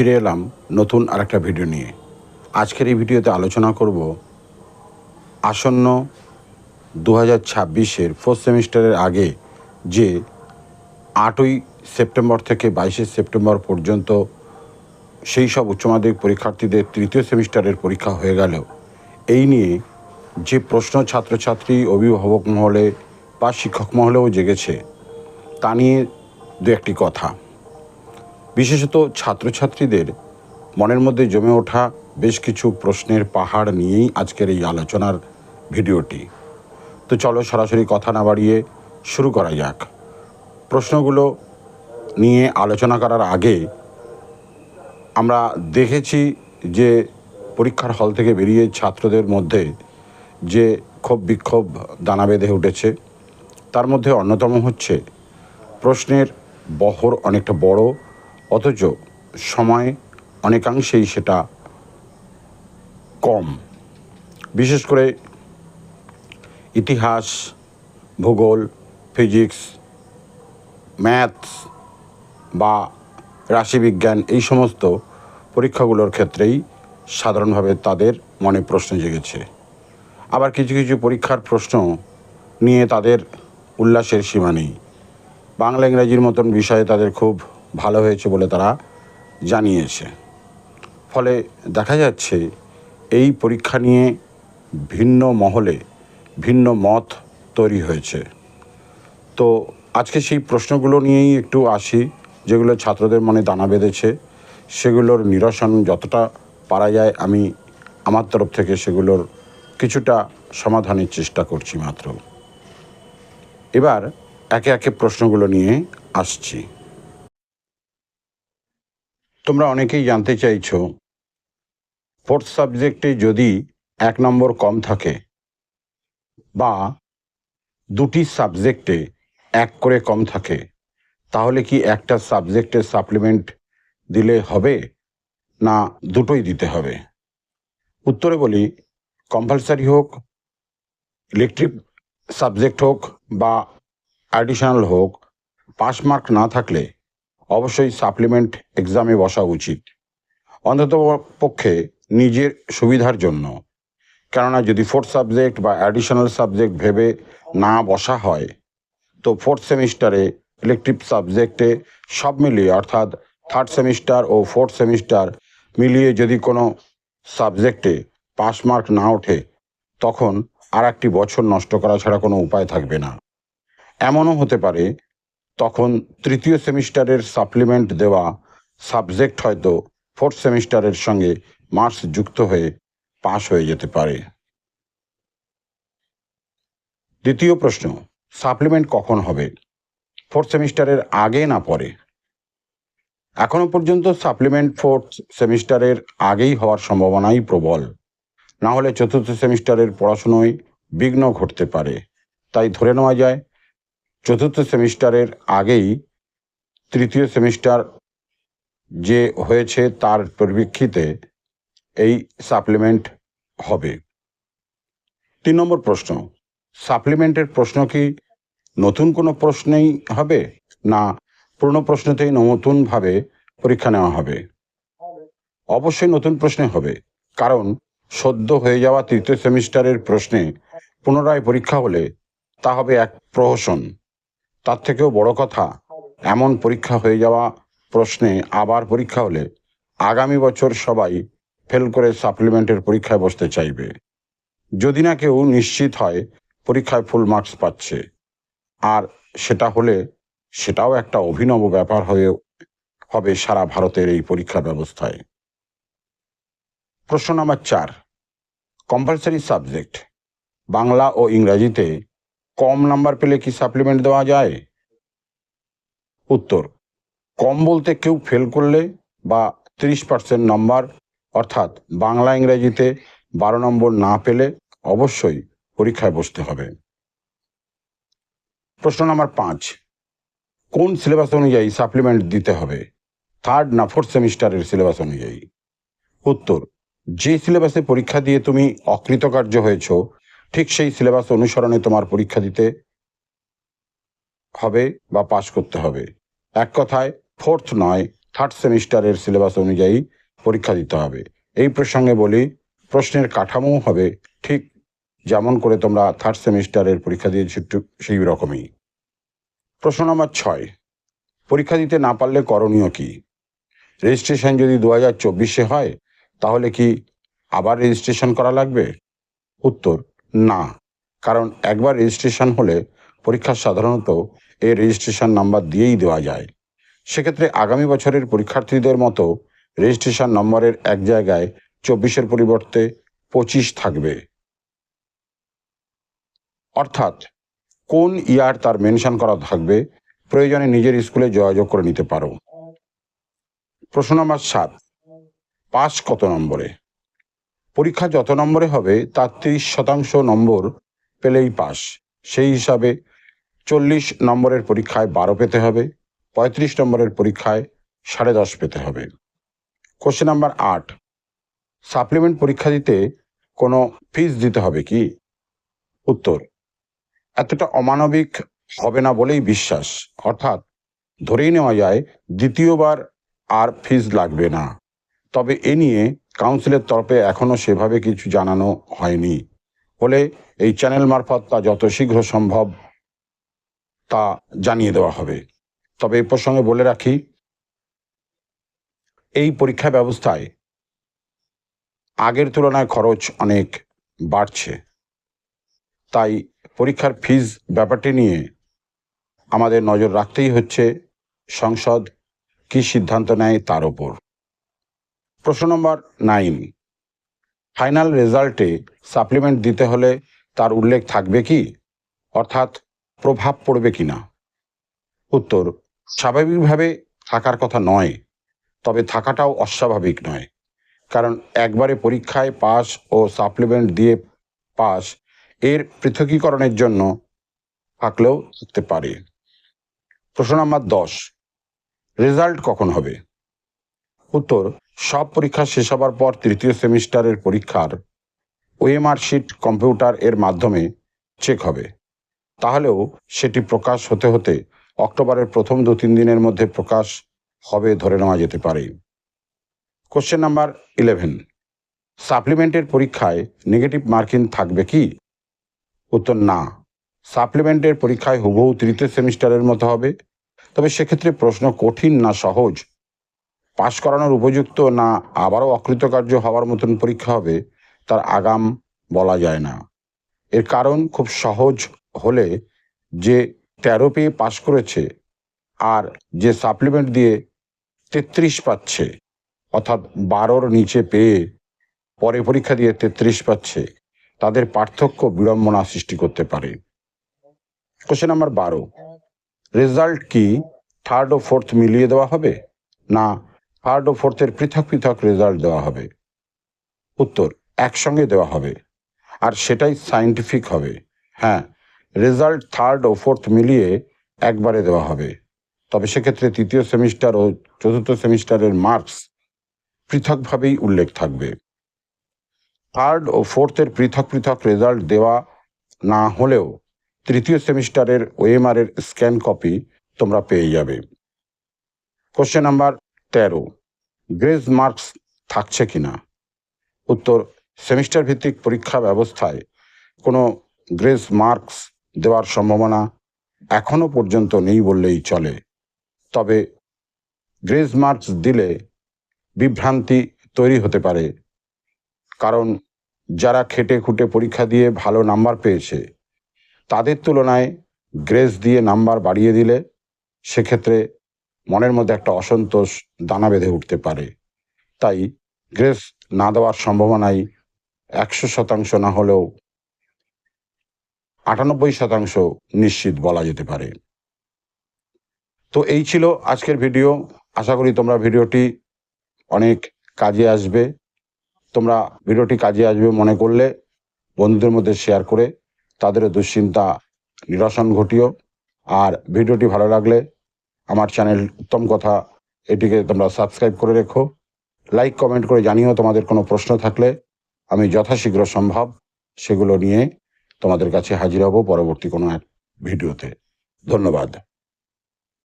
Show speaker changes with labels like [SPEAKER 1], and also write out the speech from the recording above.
[SPEAKER 1] ফিরে এলাম নতুন আরেকটা ভিডিও নিয়ে। আজকের এই ভিডিওতে আলোচনা করব আসন্ন দু হাজার ছাব্বিশের ফোর্থ সেমিস্টারের আগে যে আটই সেপ্টেম্বর থেকে বাইশে সেপ্টেম্বর পর্যন্ত সেই সব উচ্চ মাধ্যমিক পরীক্ষার্থীদের তৃতীয় সেমিস্টারের পরীক্ষা হয়ে গেল। এই নিয়ে যে প্রশ্ন ছাত্রছাত্রী, অভিভাবক মহলে বা শিক্ষক মহলেও জেগেছে, তা নিয়ে দু একটি কথা। বিশেষত ছাত্রছাত্রীদের মনের মধ্যে জমে ওঠা বেশ কিছু প্রশ্নের পাহাড় নিয়েই আজকের এই আলোচনার ভিডিওটি। তো চলো সরাসরি কথা না বাড়িয়ে শুরু করা যাক। প্রশ্নগুলো নিয়ে আলোচনা করার আগে আমরা দেখেছি যে পরীক্ষার হল থেকে বেরিয়ে ছাত্রদের মধ্যে যে ক্ষোভ বিক্ষোভ দানা বেঁধে উঠেছে, তার মধ্যে অন্যতম হচ্ছে প্রশ্নের বহর অনেকটা বড় অথচ সময় অনেকাংশেই সেটা কম। বিশেষ করে ইতিহাস, ভূগোল, ফিজিক্স, ম্যাথস বা রাশিবিজ্ঞান এই সমস্ত পরীক্ষাগুলোর ক্ষেত্রেই সাধারণভাবে তাদের মনে প্রশ্ন জেগেছে। আবার কিছু কিছু পরীক্ষার প্রশ্ন নিয়ে তাদের উল্লাসের সীমা নেই। বাংলা ইংরাজির মতন বিষয়ে তাদের খুব ভালো হয়েছে বলে তারা জানিয়েছে। ফলে দেখা যাচ্ছে এই পরীক্ষা নিয়ে ভিন্ন মহলে ভিন্ন মত তৈরি হয়েছে। তো আজকে সেই প্রশ্নগুলো নিয়েই একটু আসি, যেগুলো ছাত্রদের মনে দানা বেঁধেছে। সেগুলোর নিরসন যতটা পারা যায়, আমি আমার তরফ থেকে সেগুলোর কিছুটা সমাধানের চেষ্টা করছি মাত্র। এবার একে একে প্রশ্নগুলো নিয়ে আসছি। তোমরা অনেকেই জানতে চাইছ ফোর্থ সাবজেক্টে যদি এক নম্বর কম থাকে বা দুটি সাবজেক্টে এক করে কম থাকে, তাহলে কি একটা সাবজেক্টের সাপ্লিমেন্ট দিলে হবে না দুটোই দিতে হবে? উত্তরে বলি কম্পালসারি হোক ইলেকট্রিক সাবজেক্ট হোক বা অ্যাডিশনাল হোক পাস মার্ক না থাকলে অবশ্যই সাপ্লিমেন্ট এক্সামে বসা উচিত। অন্তত পক্ষে নিজের সুবিধার জন্য। কেননা যদি ফোর্থ সাবজেক্ট বা অ্যাডিশনাল সাবজেক্ট ভেবে না বসা হয়, তো ফোর্থ সেমিস্টারে ইলেকট্রিক সাবজেক্টে সব মিলিয়ে, অর্থাৎ থার্ড সেমিস্টার ও ফোর্থ সেমিস্টার মিলিয়ে যদি কোনো সাবজেক্টে পাস মার্ক না ওঠে, তখন আর একটি বছর নষ্ট করা ছাড়া কোনো উপায় থাকবে না। এমনও হতে পারে তখন তৃতীয় সেমিস্টারের সাপ্লিমেন্ট দেওয়া সাবজেক্ট হয়তো ফোর্থ সেমিস্টারের সঙ্গে মার্কস যুক্ত হয়ে পাশ হয়ে যেতে পারে। দ্বিতীয় প্রশ্ন সাপ্লিমেন্ট কখন হবে? ফোর্থ সেমিস্টারের আগে না পরে? এখনও পর্যন্ত সাপ্লিমেন্ট ফোর্থ সেমিস্টারের আগেই হওয়ার সম্ভাবনাই প্রবল। না হলে চতুর্থ সেমিস্টারের পড়াশুনোয় বিঘ্ন ঘটতে পারে। তাই ধরে নেওয়া যায় চতুর্থ সেমিস্টারের আগেই তৃতীয় সেমিস্টার যে হয়েছে তার পরিপ্রেক্ষিতে এই সাপ্লিমেন্ট হবে। তিন নম্বর প্রশ্ন, সাপ্লিমেন্টের প্রশ্ন কি নতুন কোনো প্রশ্নেই হবে না পুরনো প্রশ্নতেই নতুনভাবে পরীক্ষা নেওয়া হবে? অবশ্যই নতুন প্রশ্নে হবে, কারণ সদ্য হয়ে যাওয়া তৃতীয় সেমিস্টারের প্রশ্নে পুনরায় পরীক্ষা হলে তা হবে এক প্রহসন। তার থেকেও বড় কথা, এমন পরীক্ষা হয়ে যাওয়া প্রশ্নে আবার পরীক্ষা হলে আগামী বছর সবাই ফেল করে সাপ্লিমেন্টের পরীক্ষায় বসতে চাইবে। যদি না কেউ নিশ্চিত হয় পরীক্ষায় ফুল মার্কস পাচ্ছে। আর সেটা হলে সেটাও একটা অভিনব ব্যাপার হয়ে হবে সারা ভারতের এই পরীক্ষা ব্যবস্থায়। প্রশ্ন নাম্বার চার কম্পালসারি সাবজেক্ট বাংলা ও ইংরাজিতে কম নাম্বার পেলে কি সাপ্লিমেন্ট দেওয়া যায়? উত্তর, কম বলতে কেউ ফেল করলে বা তিরিশ পার্সেন্ট নম্বর, অর্থাৎ বাংলা ইংরেজিতে বারো নম্বর না পেলে অবশ্যই পরীক্ষায় বসতে হবে। প্রশ্ন নাম্বার পাঁচ, কোন সিলেবাস অনুযায়ী সাপ্লিমেন্ট দিতে হবে? থার্ড না ফোর্থ সেমিস্টারের সিলেবাস অনুযায়ী? উত্তর, যে সিলেবাসে পরীক্ষা দিয়ে তুমি অকৃতকার্য হয়েছ ঠিক সেই সিলেবাস অনুসরণে তোমার পরীক্ষা দিতে হবে বা পাশ করতে হবে। এক কথায় ফোর্থ নয় থার্ড সেমিস্টারের সিলেবাস অনুযায়ী পরীক্ষা দিতে হবে। এই প্রসঙ্গে বলি, প্রশ্নের কাঠামো হবে ঠিক যেমন করে তোমরা থার্ড সেমিস্টারের পরীক্ষা দিয়েছ সেই রকমই। প্রশ্ন নম্বর ছয়, পরীক্ষা দিতে না পারলে করণীয় কি? রেজিস্ট্রেশন যদি দু হাজার চব্বিশে হয়, তাহলে কি আবার রেজিস্ট্রেশন করা লাগবে? উত্তর না। কারণ একবার রেজিস্ট্রেশন হলে পরীক্ষা সাধারণত এর রেজিস্ট্রেশন নাম্বার দিয়েই দেওয়া যায়। সেক্ষেত্রে আগামী বছরের পরীক্ষার্থীদের মতো রেজিস্ট্রেশন নম্বরের এক জায়গায় চব্বিশের পরিবর্তে পঁচিশ থাকবে। অর্থাৎ কোন ইয়ার তার মেনশন করা থাকবে, প্রয়োজনে নিজের স্কুলে যোগাযোগ করে নিতে পারো। প্রশ্ন নম্বর সাত, পাস কত নম্বরে? পরীক্ষা যত নম্বরে হবে, তার তিরিশ শতাংশ নম্বর পেলেই পাস। সেই হিসাবে চল্লিশ নম্বরের পরীক্ষায় বারো পেতে হবে, পঁয়ত্রিশ নম্বরের পরীক্ষায় সাড়ে দশ পেতে হবে। কোশ্চেন নাম্বার আট, সাপ্লিমেন্ট পরীক্ষা দিতে কোনো ফিস দিতে হবে কি? উত্তর, এতটা অমানবিক হবে না বলেই বিশ্বাস। অর্থাৎ ধরেই নেওয়া যায়, দ্বিতীয়বার আর ফিস লাগবে না। তবে এ নিয়ে কাউন্সিলের তরফে এখনও সেভাবে কিছু জানানো হয়নি। বলে এই চ্যানেল মারফত তা যত শীঘ্র সম্ভব তা জানিয়ে দেওয়া হবে। তবে এ প্রসঙ্গে বলে রাখি, এই পরীক্ষা ব্যবস্থায় আগের তুলনায় খরচ অনেক বাড়ছে। তাই পরীক্ষার ফিজ ব্যাপারটি নিয়ে আমাদের নজর রাখতেই হচ্ছে সংসদ কি সিদ্ধান্ত নেয় তার ওপর। প্রশ্ন নম্বর নাইন। ফাইনাল রেজাল্টে সাপ্লিমেন্ট দিতে হলে তার উল্লেখ থাকবে কি? অর্থাৎ প্রভাব পড়বে কি না উত্তর, স্বাভাবিকভাবে থাকার কথা নয়, তবে থাকাটাও অস্বাভাবিক নয়। কারণ একবারে পরীক্ষায় পাস ও সাপ্লিমেন্ট দিয়ে পাস এর পৃথকীকরণের জন্য থাকলেও থাকতে পারে। প্রশ্ন নাম্বার দশ, রেজাল্ট কখন হবে? উত্তর সব পরীক্ষা শেষ হবার পর তৃতীয় সেমিস্টারের পরীক্ষার ওএমআর শিট কম্পিউটার এর মাধ্যমে চেক হবে। তাহলেও সেটি প্রকাশ হতে হতে অক্টোবরের প্রথম দু তিন দিনের মধ্যে প্রকাশ হবে ধরে নেওয়া যেতে পারে। কোশ্চেন নাম্বার ইলেভেন সাপ্লিমেন্টের পরীক্ষায় নেগেটিভ মার্কিং থাকবে কি? উত্তর না। সাপ্লিমেন্টের পরীক্ষায় হুবহু তৃতীয় সেমিস্টারের মতো হবে। তবে সেক্ষেত্রে প্রশ্ন কঠিন না সহজ। পাশ করানোর উপযুক্ত না আবারও অকৃতকার্য হওয়ার মতন পরীক্ষা হবে, তার আগাম বলা যায় না। এর কারণ খুব সহজ হলে যে তেরো পেয়ে পাশ করেছে আর যে সাপ্লিমেন্ট দিয়ে তেত্রিশ পাচ্ছে, অর্থাৎ বারোর নিচে পেয়ে পরে পরীক্ষা দিয়ে তেত্রিশ পাচ্ছে, তাদের পার্থক্য বিড়ম্বনা সৃষ্টি করতে পারে। কোশ্চেন নাম্বার বারো, রেজাল্ট কি থার্ড ও ফোর্থ মিলিয়ে দেওয়া হবে না থার্ড ও ফোর্থের পৃথক পৃথক রেজাল্ট দেওয়া হবে। উত্তর, একসঙ্গে দেওয়া হবে। আর সেটাই সাইন্টিফিক হবে। হ্যাঁ রেজাল্ট থার্ড ও ফোর্থ মিলিয়ে একবারে দেওয়া হবে। তবে সেক্ষেত্রে তৃতীয় সেমিস্টার ও চতুর্থ সেমিস্টারের মার্কস পৃথকভাবেই উল্লেখ থাকবে। থার্ড ও ফোর্থের পৃথক পৃথক রেজাল্ট দেওয়া না হলেও তৃতীয় সেমিস্টারের ওএমআর এর স্ক্যান কপি তোমরা পেয়ে যাবে। কোশ্চেন নাম্বার তেরো। গ্রেস মার্কস থাকছে কিনা? উত্তর, সেমিস্টার ভিত্তিক পরীক্ষা ব্যবস্থায় কোনো গ্রেস মার্কস দেওয়ার সম্ভাবনা এখনও পর্যন্ত নেই বললেই চলে। তবে গ্রেস মার্কস দিলে বিভ্রান্তি তৈরি হতে পারে, কারণ যারা খেটে খুঁটে পরীক্ষা দিয়ে ভালো নাম্বার পেয়েছে, তাদের তুলনায় গ্রেস দিয়ে নাম্বার বাড়িয়ে দিলে সেক্ষেত্রে মনের মধ্যে একটা অসন্তোষ দানা বেঁধে উঠতে পারে। তাই গ্রেস না দেওয়ার সম্ভাবনাই একশো শতাংশ না হলেও আটানব্বই শতাংশ নিশ্চিত বলা যেতে পারে। তো এই ছিল আজকের ভিডিও। আশা করি তোমরা ভিডিওটি অনেক কাজে আসবে। তোমরা ভিডিওটি কাজে আসবে মনে করলে বন্ধুদের মধ্যে শেয়ার করে তাদেরও দুশ্চিন্তা, নিরসন ঘটিও। আর ভিডিওটি ভালো লাগলে আমার চ্যানেল উত্তম কথা, এটিকে তোমরা সাবস্ক্রাইব করে রেখো। লাইক কমেন্ট করে জানিও তোমাদের কোনো প্রশ্ন থাকলে। আমি যথাশীঘ্র সম্ভব সেগুলো নিয়ে তোমাদের কাছে হাজির হব পরবর্তী কোনো এক ভিডিওতে। ধন্যবাদ।